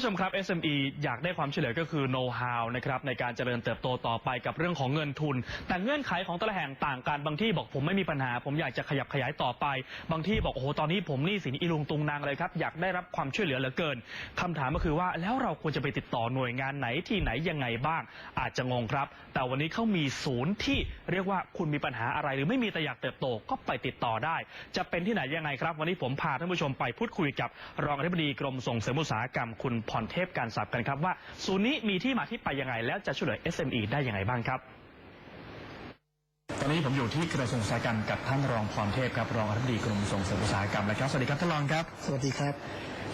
ผู้ชมครับ SME อยากได้ความช่วยเหลือก็คือ know how นะครับในการเจริญเติบโตต่อไปกับเรื่องของเงินทุน แต่เงื่อนไขของแต่ละแห่งต่างกันบางที่บอกผมไม่มีปัญหา ผมอยากจะขยับขยายต่อไป บางที่บอกโอ้โหตอนนี้ผมหนี่สินอีลุงตุงนางเลยครับอยากได้รับความช่วยเหลือเหลือเกินคำถามก็คือว่าแล้วเราควรจะไปติดต่อหน่วยงานไหนที่ไหนยังไงบ้าง อาจจะงงครับ แต่วันนี้เขามีศูนย์ที่เรียกว่าคุณมีปัญหาอะไรหรือไม่มีแต่อยากเติบโตก็ไปติดต่อได้ จะเป็นที่ไหนยังไงครับ วันนี้ผมพาท่านผู้ชมไปพูดคุยกับรองอธิบดีกรมส่งเสริมอุตสาหกรรมคุณพรเทพการศัพท์กันครับว่า ศูนย์นี้มีที่มาที่ไปยังไง แล้วจะช่วยเหลือ SME ได้ยังไงบ้างครับตอนนี้ผมอยู่ที่กระทรวงอุตสาหกรรมกับท่านรองพรเทพครับรองอธิบดีกรมส่งเสริมอุตสาหกรรมนะครับสวัสดีครับท่านรองครับสวัสดีครับ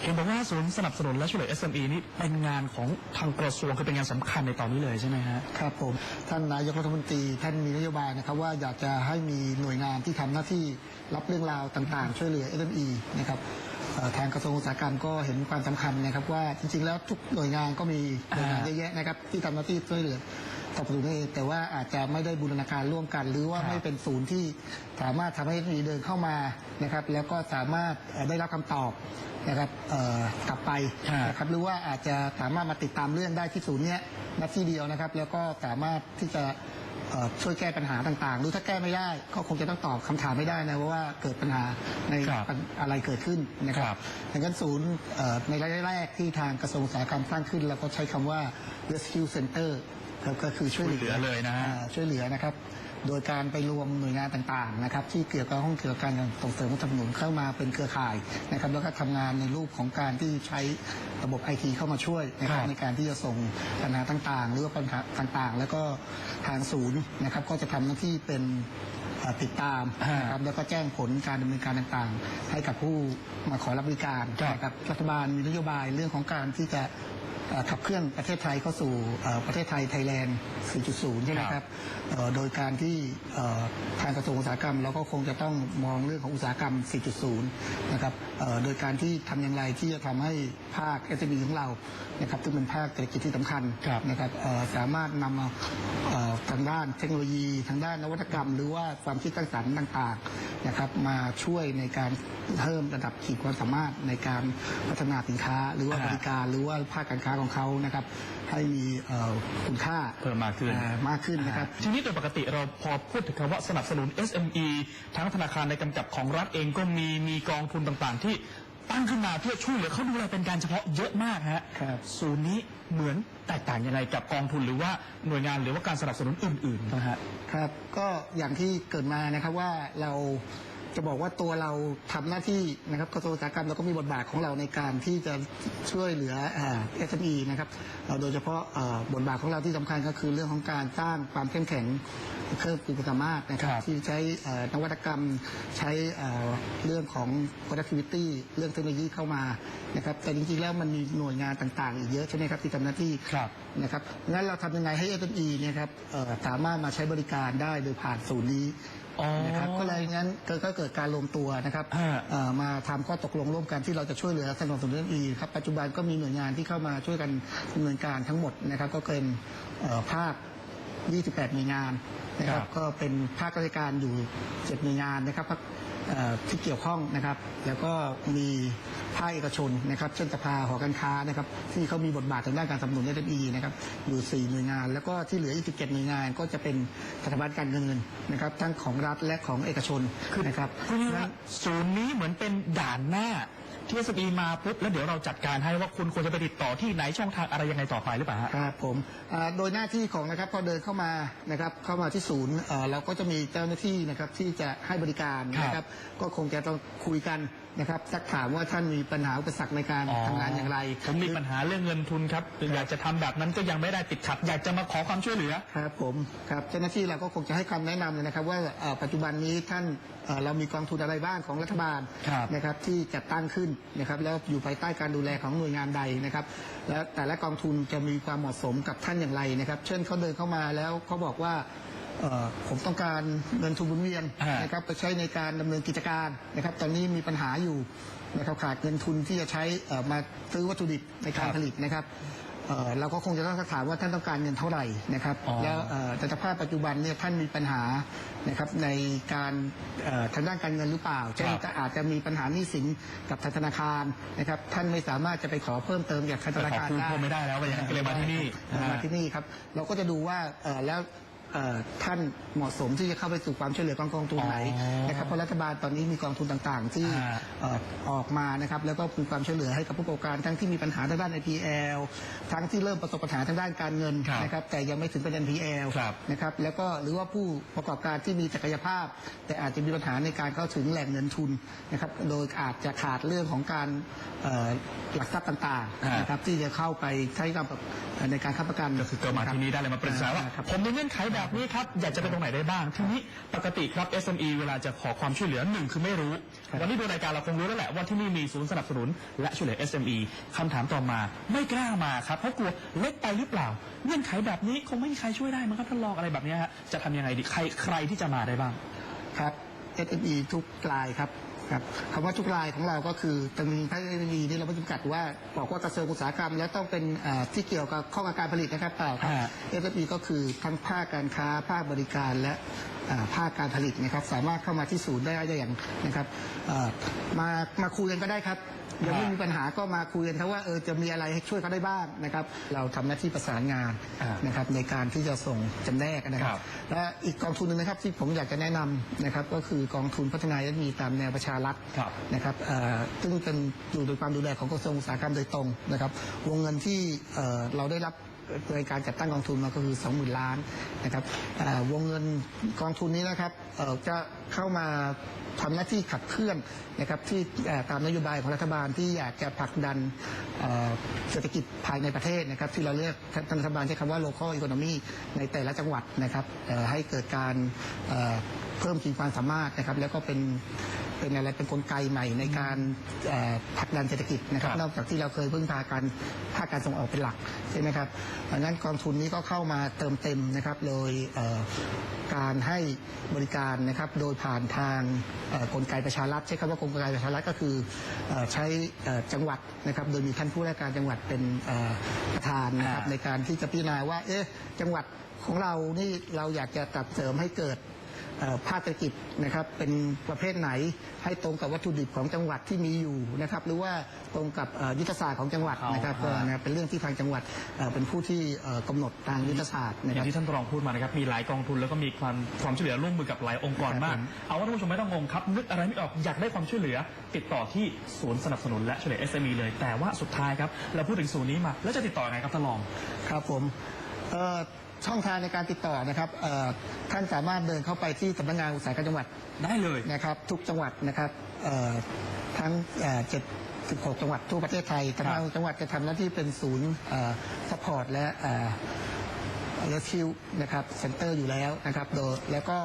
เห็นบอกว่าศูนย์สนับสนุนและช่วยเหลือ SME นี่เป็นงานของทางกระทรวงคือเป็นงานสำคัญในตอนนี้เลยใช่ไหมฮะครับผมท่านนายกรัฐมนตรีท่านมีนโยบายนะครับว่าอยากจะให้มีหน่วยงานที่ทำหน้าที่รับเรื่องราวต่างๆ ช่วยเหลือ SME นะครับเอ่อ ทางกระทรวงอุตสาหกรรมก็เห็นความสำคัญนะครับว่าจริงๆ แล้วทุกหน่วยงานก็มีหน่วยงานเยอะแยะนะครับที่ทำหน้าที่ช่วยเหลือสนับสนุนเองแต่ว่าอาจจะไม่ได้บูรณาการร่วมกัน หรือว่าไม่เป็นศูนย์ที่สามารถทำให้ SME เดินเข้ามานะครับ แล้วก็สามารถได้รับคำตอบนะครับกลับไปนะครับหรือว่าอาจจะสามารถมาติดตามเรื่องได้ที่ศูนย์เนี้ยหนาที่เดียวนะครับ แล้วก็สามารถที่จะ ช่วยแก้ปัญหาต่างๆหรือถ้าแก้ไม่ได้ ก็คงจะต้องตอบคำถามไม่ได้นะเพราะว่าเกิดปัญหาในครับปัญอะไรเกิดขึ้นนะคครัรับบดังนั้นศูนย์เอ่อในระยะแรกที่ทางกระทรวงอุตสาหกรรมสร้างขึ้น แล้วก็ใช้คำว่า rescue center ครับก็คือช่วยเหลืช่วยเหลือเลยนะฮะอ่าช่วยเหลือนะครับ โดยการไปรวมหน่วยงานต่างๆนะครับที่เกี่ยวกับห้องเกี่ยวกับการส่งเสริมและสนับสนุนเข้ามาเป็นเครือข่ายนะครับแล้วก็ทำงานในรูปของการที่ใช้ระบบไอทีเข้ามาช่วยนะครับครับในการที่จะส่งปัญหาต่างๆ หรือว่าปัญหาต่างๆ แล้วก็ทางศูนย์นะครับก็จะทำหน้าที่เป็นเอ่อติดตามนะครับแล้วก็แจ้งผลการดำเนินการต่างๆ ให้กับผู้มาขอรับบริการครับนะครับรัฐบาลมีนโยบายเรื่องของการที่จะเอ่อ ขับเคลื่อนประเทศไทยเข้าสู่เอ่อประเทศไทยไทยแลนด์ 4.0 ใช่ไหมครับเอ่อโดยการที่เอ่อทางกระทรวงอุตสาหกรรมเราก็คงจะต้องมองเรื่องของอุตสาหกรรม 4.0 นะครับเอ่อโดยการที่ทำอย่างไรที่จะทำให้ภาค SME ของเรานะครับซึ่งเป็นภาคเศรษฐกิจที่สำคัญครับนะครับเอ่อสามารถนำมาเอ่อทางด้านเทคโนโลยี ทางด้านนวัตกรรม หรือว่าความคิดสร้างสรรค์ต่างๆนะครับมาช่วยในการเพิ่มระดับขีดความสามารถในการพัฒนาสินค้า หรือว่าอ่าบริการหรือว่าภาคการค้าของเขานะครับให้มีเอ่อคุณค่าเพิ่มมากขึ้นอ่ามากขึ้นนะครับทีนี้โดยปกติเราพอพูดถึงคำว่าสนับสนุน SME ทั้งธนาคารในกำกับของรัฐเองก็มีมีกองทุนต่างๆ ที่ตั้งขึ้นมาเพื่อช่วยเหลือเขาดูแลเป็นการเฉพาะเยอะมากฮะครับศูนย์นี้เหมือนแตกต่างยังไงกับกองทุนหรือว่าหน่วยงานหรือว่าการสนับสนุนอื่นๆนะฮะครับก็อย่างที่เกิดมานะครับว่าเรา จะบอกว่าตัวเราทำหน้าที่นะครับกระทรวงอุตสาหกรรมเราก็มีบทบาทของเราในการที่จะช่วยเหลือเอ่อ SME นะครับเอ่อโดยเฉพาะเอ่อบทบาทของเราที่สำคัญก็คือเรื่องของการสร้างความเข้มแข็งเพิ่มขีดความสามารถนะครับครับที่ใช้เอ่อนวัตกรรมใช้เอ่อเรื่องของ productivity เรื่องเทคโนโลยีเข้ามานะครับแต่จริงๆแล้วมันมีหน่วยงานต่างๆ อีกเยอะใช่ไหมครับที่ทำหน้าที่ครับ นะครับงั้นเราทำยังไงให้ SME เนี่ยครับเอ่อสามารถมาใช้บริการได้โดยผ่านศูนย์นี้อ๋อนะครับก็เลยงั้นก็ก็เกิดการรวมตัวนะครับฮะ เอ่อมาทำข้อตกลงร่วมกันที่เราจะช่วยเหลือสนับสนุน SME ครับปัจจุบันก็มีหน่วยงานที่เข้ามาช่วยกันดำเนินการทั้งหมดนะครับก็เป็นเอ่อภาค 28 หน่วยงานนะคครัรับบก็เป็นภาคราชการอยู่ 7 หน่วยงานนะครับภาคเอ่อ ที่เกี่ยวข้องนะครับ แล้วก็มีภาคเอกชนนะครับ เช่นสภาหอการค้านะครับ ที่เขามีบทบาททางด้านการสนับสนุน SME นะครับอยู่ 4 หน่วยงาน แล้วก็ที่เหลืออีก17หน่วยงาน ก็จะเป็นสถาบันการเงินนะครับ ทั้งของรัฐและของเอกชนนะครับพูดง่ายๆว่าศูนย์นี้เหมือนเป็นด่านหน้า ที่ SME มาปุ๊บแล้วเดี๋ยวเราจัดการให้ว่าคุณควรจะไปติดต่อที่ไหนช่องทางอะไรยังไงต่อไปหรือเปล่าฮะ ครับผมอ่าโดยหน้าที่ของนะครับพอเดินเข้ามานะครับเข้ามาที่ศูนย์เอ่อเราก็จะมีเจ้าหน้าที่นะครับที่จะให้บริการนะครับ ก็คงจะต้องคุยกัน นะครับสักถามว่าท่านมีปัญหาอุปสรรคในการอ๋อทำงานอย่างไรผมมีปัญหาเรื่องเงินทุนครับ อยากจะทำแบบนั้นก็ยังไม่ได้ติดขัด อยากจะมาขอความช่วยเหลือ ครับผมครับเจ้าหน้าที่เราก็คงจะให้คำแนะนำเลยนะครับ ว่าเอ่อปัจจุบันนี้ท่านเอ่อเรามีกองทุนอะไรบ้างของรัฐบาลครับนะครับที่จัดตั้งขึ้นนะครับแล้วอยู่ภายใต้การดูแลของหน่วยงานใดนะครับ แล้วแต่ละกองทุนจะมีความเหมาะสมกับท่านอย่างไรนะครับ เช่นเขาเดินเข้ามาแล้วเขาบอกว่า เอ่อผมต้องการเงินทุนหมุนเวียนฮะ นะครับไปใช้ในการดำเนินกิจการนะครับ ตอนนี้มีปัญหาอยู่นะครับขาดเงินทุนที่จะใช้เอ่อมาซื้อวัตถุดิบในการผลิตนะครับเอ่อเราก็คงจะต้องสักถามว่าท่านต้องการเงินเท่าไหร่นะครับ อ๋อ แล้วเอ่อแต่สภาพปัจจุบันเนี่ยท่านมีปัญหานะครับในการเอ่อทางด้านการเงินหรือเปล่า เช่นจะอาจจะมีปัญหาหนี้สินกับธนาคารนะครับ ท่านไม่สามารถจะไปขอเพิ่มเติมจากธนาคารขอคืนได้ เพิ่มไม่ได้แล้วก็อย่างนั้นก็เลยมาที่นี่นะฮะ มาที่นี่ครับ เราก็จะดูว่าเอ่อแล้ว เอ่อท่านเหมาะสมที่จะเข้าไปสู่ความช่วยเหลือกองกองทุนไหนอ๋อนะครับเพราะรัฐบาลตอนนี้มีกองทุนต่างๆ ที่ฮะเอ่อออกมานะครับแล้วก็มีความช่วยเหลือให้กับผู้ประกอบการทั้งที่มีปัญหาทางด้าน NPL ทั้งที่เริ่มประสบปัญหาทางด้านการเงินครับนะครับแต่ยังไม่ถึงเป็น NPL ครับ นะครับแล้วก็หรือว่าผู้ประกอบการที่มีศักยภาพ แต่อาจจะมีปัญหาในการเข้าถึงแหล่งเงินทุนนะครับโดยอาจจะขาดเรื่องของการเอ่อหลักทรัพย์ต่างฮะๆนะครับที่จะเข้าไปใช้กับในการค้ำประกันก็คือเกิดมาที่นี่ได้เลยมาปรึกษาว่าครับ ผมมีเงื่อนไขแบบนี้ครับอยากจะไปตรงไหนได้บ้าง ทีนี้ปกติครับ SME เวลาจะขอความช่วยเหลือหนึ่งคือไม่รู้ครับวันนี้ดูรายการเราคงรู้แล้วแหละว่าที่นี่มีศูนย์สนับสนุน และช่วยเหลือ SME คำถามต่อมาไม่กล้ามาครับเพราะกลัวเล็กไปหรือเปล่า เงื่อนไขแบบนี้คงไม่มีใครช่วยได้มั้งครับท่านรองอะไรแบบนี้ฮะจะทำยังไงดีใครใครที่จะมาได้บ้าง ครับ SME ทุกรายครับ ครับคำว่าทุกรายของเราก็คือจะมีภาค SME นี่เราไม่จำกัดว่าบอกว่ากระทรวงอุตสาหกรรม แล้วต้องเป็นอ่าที่เกี่ยวกับข้อการผลิตนะครับเปล่าครับฮะ SME ก็คือทั้งภาคการค้าภาคบริการและอ่า ภาคการผลิตนะครับ สามารถเข้ามาที่ศูนย์ได้ได้อย่างนะครับเอ่อมามาคุยกันก็ได้ครับยังไม่มีปัญหาก็มาคุยกันครับว่าเออจะมีอะไรให้ช่วยเขาได้บ้างนะครับ เราทำหน้าที่ประสานงานอ่านนะครับในการที่จะส่งจำแนกนะคครัรับบและอีกกองทุนหนึงนะครับที่ผมอยากจะแนะนำนะครับ ก็คือกองทุนพัฒนาและมีตามแนวประชารัฐครับนะครับเอ่อซึ่งเป็นอยู่ในความดูแลของกระทรวงอุตสาหกรรมโดยตรงนะครับ วงเงินที่เอ่อเราได้รับ ในการจัดตั้งกองทุนมาก็คือ 20,000 ล้านนะครับวงเงินกองทุนนี้นะครับจะเข้ามาทำหน้าที่ขับเคลื่อนนะครับที่ตามนโยบายของรัฐบาลที่อยากจะผลักดันเศรษฐกิจภายในประเทศนะครับ ที่เราเรียกทานรัฐบาลใช้คำว่า local economy ในแต่ละจังหวัดนะครับให้เกิดการ เอ่อเพิ่มขีดความสามารถนะครับ แล้วก็เป็นเป็นอะไรเป็นกลไกใหม่ในการเอ่อผลักดันเศรษฐกิจนะครับครับ นอกจากที่เราเคยพึ่งพาการภาคการส่งออกเป็นหลักใช่ไหมครับดังนั้นกองทุนนี้ก็เข้ามาเติมเต็มนะครับโดยเอ่อการให้บริการนะครับโดยผ่านทางเอ่อกลไกประชารัฐใช้คำว่ากลไกประชารัฐก็คือเอ่อใช้เอ่อจังหวัดนะครับ โดยมีท่านผู้ว่าการจังหวัดเป็นเอ่อประธานนะครับ อ่า ในการที่จะพิจารณาว่า เอ๊ะ จังหวัดของเรานี่เราอยากจะตัดเสริมให้เกิดเอ่อ ภาคธุรกิจนะครับเป็นประเภทไหนให้ตรงกับวัตถุดิบของจังหวัดที่มีอยู่นะครับหรือว่าตรงกับเอ่อยุทธศาสตร์ของจังหวัดนะครับอ๋อก็นะเป็นเรื่องที่ทางจังหวัดเอ่อเป็นผู้ที่เอ่อกำหนดทางยุทธศาสตร์อนะคย่ารับงที่ท่านรองพูดมานะครับมีหลายกองทุนแล้วก็มีความความช่วยเหลือร่วมมือกับหลายองค์กรมากครับผมเอาว่าท่านผู้ชมไม่ต้องงงครับนึกอะไรไม่ออกอยากได้ความช่วยเหลือ ติดต่อที่ศูนย์สนับสนุนและช่วยเหลือ SME เลย แต่ว่าสุดท้ายครับเราพูดถึงศูนย์นี้มา แล้วจะติดต่อยังไงครับท่านรองครับผมเอ่อ ช่องทางในการติดต่อนะครับเอ่อท่านสามารถเดินเข้าไปที่สำนักงานอุตสาหกรรมจังหวัดได้เลย นะครับ ทุกจังหวัดนะครับเอ่อทั้งเอ่อ76 จังหวัดทั่วประเทศไทยทางจังหวัดจะทำหน้าที่เป็นศูนย์สปอร์ตและเรสคิวนะครับเซ็นเตอร์อยู่แล้วนะครับโดยแล้วก็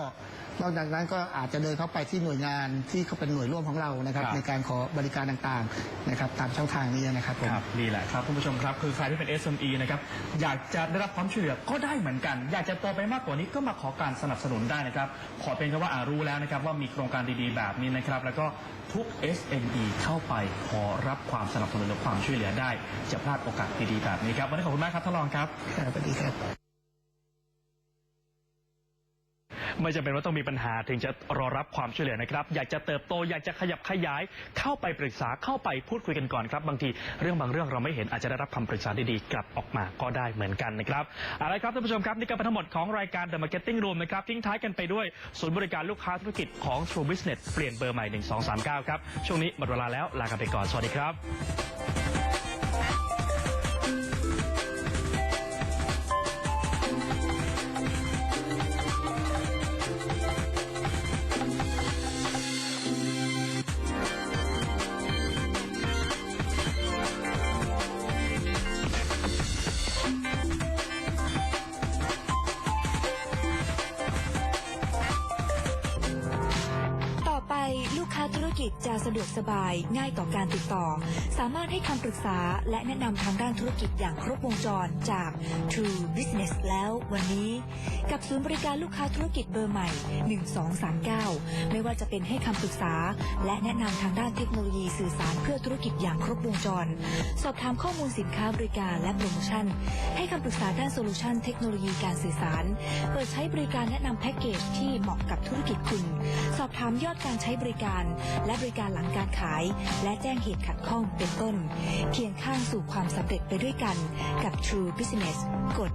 นอกจากนั้นก็อาจจะเดินเข้าไปที่หน่วยงานที่เขาเป็นหน่วยร่วมของเรานะครับ ครับ ในการขอบริการต่างๆนะครับตามช่องทางนี้นะครับผม ครับนี่แหละครับคุณผู้ชมครับ คือใครที่เป็น SME นะครับอยากจะได้รับความช่วยเหลือก็ได้เหมือนกัน อยากจะโตไปมากกว่านี้ก็มาขอการสนับสนุนได้นะครับ ขอเป็นแค่ว่าอ่ารู้แล้วนะครับว่ามีโครงการดีๆแบบนี้นะครับ แล้วก็ทุก SME เข้าไปขอรับความสนับสนุนและความช่วยเหลือได้ จะพลาดโอกาสดีๆแบบนี้ครับวันนี้ขอบคุณมากครับท่านรองครับ ครับสวัสดีครับ ไม่จำเป็นว่าต้องมีปัญหาถึงจะรอรับความช่วยเหลือนะครับ อยากจะเติบโตอยากจะขยับขยาย เข้าไปปรึกษาเข้าไปพูดคุยกันก่อนครับบางทีเรื่องบางเรื่องเราไม่เห็นอาจจะได้รับคำปรึกษาดีๆกลับออกมาก็ได้เหมือนกันนะครับเอาละครับท่านผู้ชมครับนี่ก็เป็นทั้งหมดของรายการ The Marketing Room นะครับทิ้งท้ายกันไปด้วยศูนย์บริการลูกค้าธุรกิจของ True Business เปลี่ยนเบอร์ใหม่ 1239 ครับช่วงนี้หมดเวลาแล้วลากันไปก่อนสวัสดีครับ จะสะดวกสบายง่ายต่อการติดต่อ สามารถให้คำปรึกษาและแนะนำทางด้านธุรกิจอย่างครบวงจรจาก True Business แล้ววันนี้ กับศูนย์บริการลูกค้าธุรกิจเบอร์ใหม่ 1239 ไม่ว่าจะเป็นให้คำปรึกษา และแนะนำทางด้านเทคโนโลยีสื่อสารเพื่อธุรกิจอย่างครบวงจร สอบถามข้อมูลสินค้าบริการและโปรโมชั่น ให้คำปรึกษาด้านโซลูชันเทคโนโลยีการสื่อสาร เปิดใช้บริการแนะนำแพ็กเกจที่เหมาะกับธุรกิจคุณ สอบถามยอดการใช้บริการ และบริการหลังการขาย และแจ้งเหตุขัดข้องเป็นต้น เคียงข้างสู่ความสำเร็จไปด้วยกันกับ True Business กด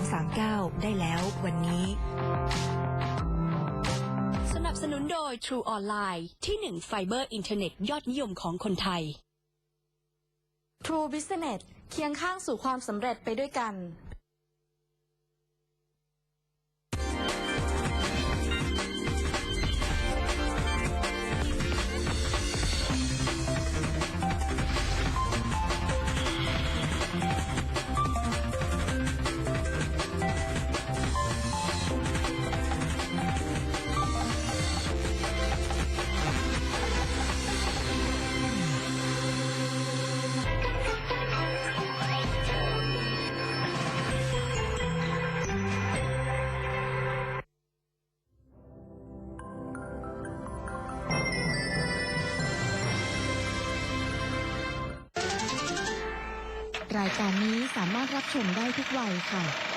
1239 ได้แล้ววันนี้ สนับสนุนโดย True Online ที่หนึ่งไฟเบอร์อินเทอร์เน็ตยอดนิยมของคนไทย True Business เคียงข้างสู่ความสำเร็จไปด้วยกัน รายการนี้สามารถรับชมได้ทุกวัยค่ะ